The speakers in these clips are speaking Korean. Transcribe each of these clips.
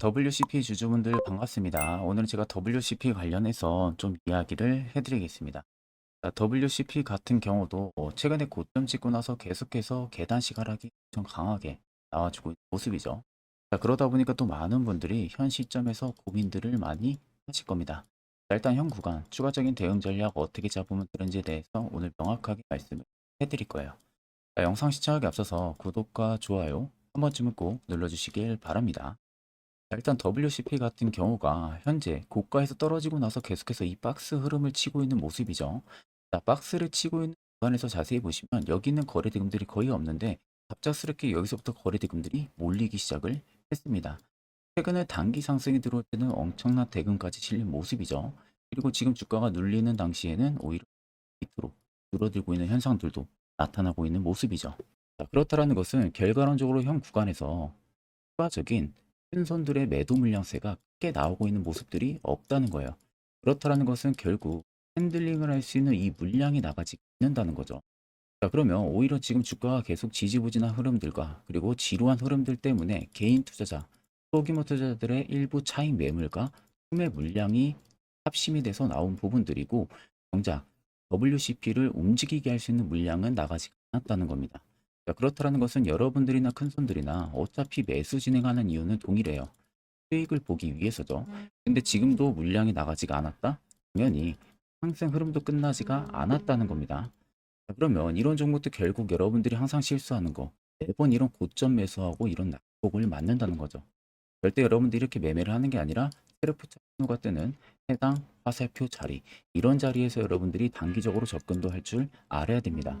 WCP 주주분들 반갑습니다. 오늘은 제가 WCP 관련해서 좀 이야기를 해드리겠습니다. 자, WCP 같은 경우도 어, 최근에 고점 찍고 나서 계속해서 계단식 하락이 좀 강하게 나와주고 있는 모습이죠. 자, 그러다 보니까 또 많은 분들이 현 시점에서 고민들을 많이 하실 겁니다. 자, 일단 현 구간 추가적인 대응 전략 어떻게 잡으면 되는지에 대해서 오늘 명확하게 말씀을 해드릴 거예요. 자, 영상 시청하기 앞서서 구독과 좋아요 한 번쯤은 꼭 눌러주시길 바랍니다. 자, 일단 WCP 같은 경우가 현재 고가에서 떨어지고 나서 계속해서 이 박스 흐름을 치고 있는 모습이죠. 자, 박스를 치고 있는 구간에서 자세히 보시면 여기 있는 거래 대금들이 거의 없는데 갑작스럽게 여기서부터 거래 대금들이 몰리기 시작을 했습니다. 최근에 단기 상승이 들어올 때는 엄청난 대금까지 실린 모습이죠. 그리고 지금 주가가 눌리는 당시에는 오히려 밑으로 줄어들고 있는 현상들도 나타나고 있는 모습이죠. 자, 그렇다라는 것은 결과론적으로 현 구간에서 추가적인 큰 손들의 매도 물량세가 크게 나오고 있는 모습들이 없다는 거예요. 그렇다라는 것은 결국 핸들링을 할 수 있는 이 물량이 나가지 않는다는 거죠. 자, 그러면 오히려 지금 주가가 계속 지지부진한 흐름들과 그리고 지루한 흐름들 때문에 개인 투자자, 소규모 투자자들의 일부 차익 매물과 투매 물량이 합심이 돼서 나온 부분들이고 정작 WCP를 움직이게 할 수 있는 물량은 나가지 않았다는 겁니다. 자, 그렇다라는 것은 여러분들이나 큰손들이나 어차피 매수 진행하는 이유는 동일해요. 수익을 보기 위해서죠. 근데 지금도 물량이 나가지가 않았다? 당연히 상승 흐름도 끝나지가 않았다는 겁니다. 자, 그러면 이런 종목도 결국 여러분들이 항상 실수하는 거 매번 이런 고점 매수하고 이런 낙폭을 맞는다는 거죠. 절대 여러분들이 이렇게 매매를 하는 게 아니라 세르프 차트가 뜨는 해당 화살표 자리 이런 자리에서 여러분들이 단기적으로 접근도 할 줄 알아야 됩니다.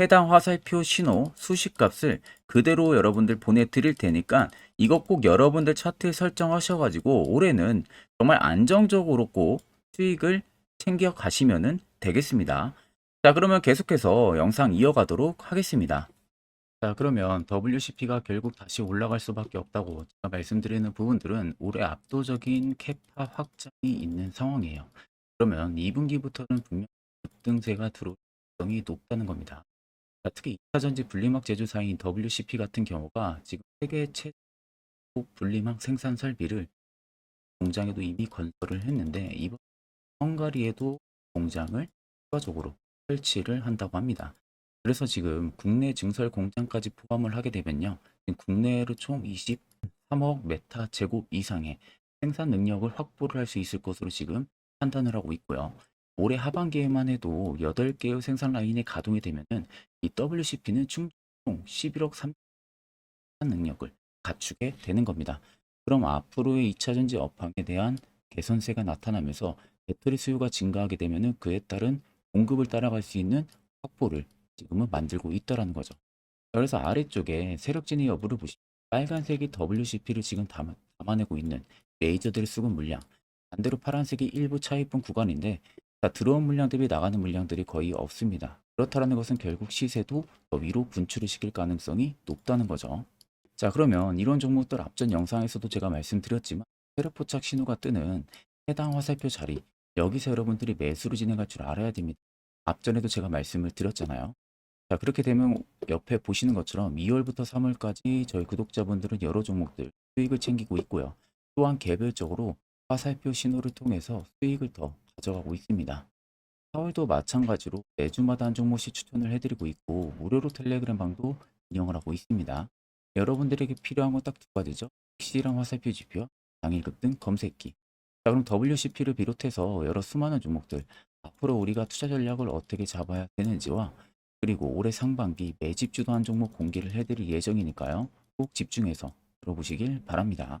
해당 화살표 신호 수식 값을 그대로 여러분들 보내드릴 테니까 이거 꼭 여러분들 차트에 설정하셔가지고 올해는 정말 안정적으로 꼭 수익을 챙겨 가시면 되겠습니다. 자, 그러면 계속해서 영상 이어가도록 하겠습니다. 자, 그러면 WCP가 결국 다시 올라갈 수밖에 없다고 제가 말씀드리는 부분들은 올해 압도적인 캐파 확장이 있는 상황이에요. 그러면 2분기부터는 분명 급등세가 들어올 가능성이 높다는 겁니다. 자, 특히 2차 전지 분리막 제조사인 WCP 같은 경우가 지금 세계 최고 분리막 생산 설비를 공장에도 이미 건설을 했는데 이번 헝가리에도 공장을 추가적으로 설치를 한다고 합니다. 그래서 지금 국내 증설 공장까지 포함을 하게 되면요. 국내로 총 23억 메타 제곱 이상의 생산 능력을 확보를 할 수 있을 것으로 지금 판단을 하고 있고요. 올해 하반기에만 해도 8개의 생산 라인이 가동이 되면은 이 WCP는 총 11억 3천 능력을 갖추게 되는 겁니다. 그럼 앞으로의 2차 전지 업황에 대한 개선세가 나타나면서 배터리 수요가 증가하게 되면은 그에 따른 공급을 따라갈 수 있는 확보를 지금은 만들고 있다라는 거죠. 그래서 아래쪽에 세력진의 여부를 보시면 빨간색이 WCP를 지금 담아, 담아내고 있는 레이저들을 쓰고 물량 반대로 파란색이 일부 차입분 구간인데 자, 들어온 물량 대비 나가는 물량들이 거의 없습니다. 그렇다는 것은 결국 시세도 더 위로 분출을 시킬 가능성이 높다는 거죠. 자 그러면 이런 종목들 앞전 영상에서도 제가 말씀드렸지만 세력 포착 신호가 뜨는 해당 화살표 자리 여기서 여러분들이 매수를 진행할 줄 알아야 됩니다. 앞전에도 제가 말씀을 드렸잖아요. 자, 그렇게 되면 옆에 보시는 것처럼 2월부터 3월까지 저희 구독자분들은 여러 종목들 수익을 챙기고 있고요. 또한 개별적으로 화살표 신호를 통해서 수익을 더 가져가고 있습니다. 4월도 마찬가지로 매주마다 한 종목씩 추천을 해드리고 있고 무료로 텔레그램 방도 운영을 하고 있습니다. 여러분들에게 필요한 건 딱 두 가지죠. 확실한 화살표 지표, 당일 급등 검색기. 자, 그럼 WCP를 비롯해서 여러 수많은 종목들 앞으로 우리가 투자 전략을 어떻게 잡아야 되는지와 그리고 올해 상반기 매집주도 한 종목 공개를 해드릴 예정이니까요. 꼭 집중해서 들어보시길 바랍니다.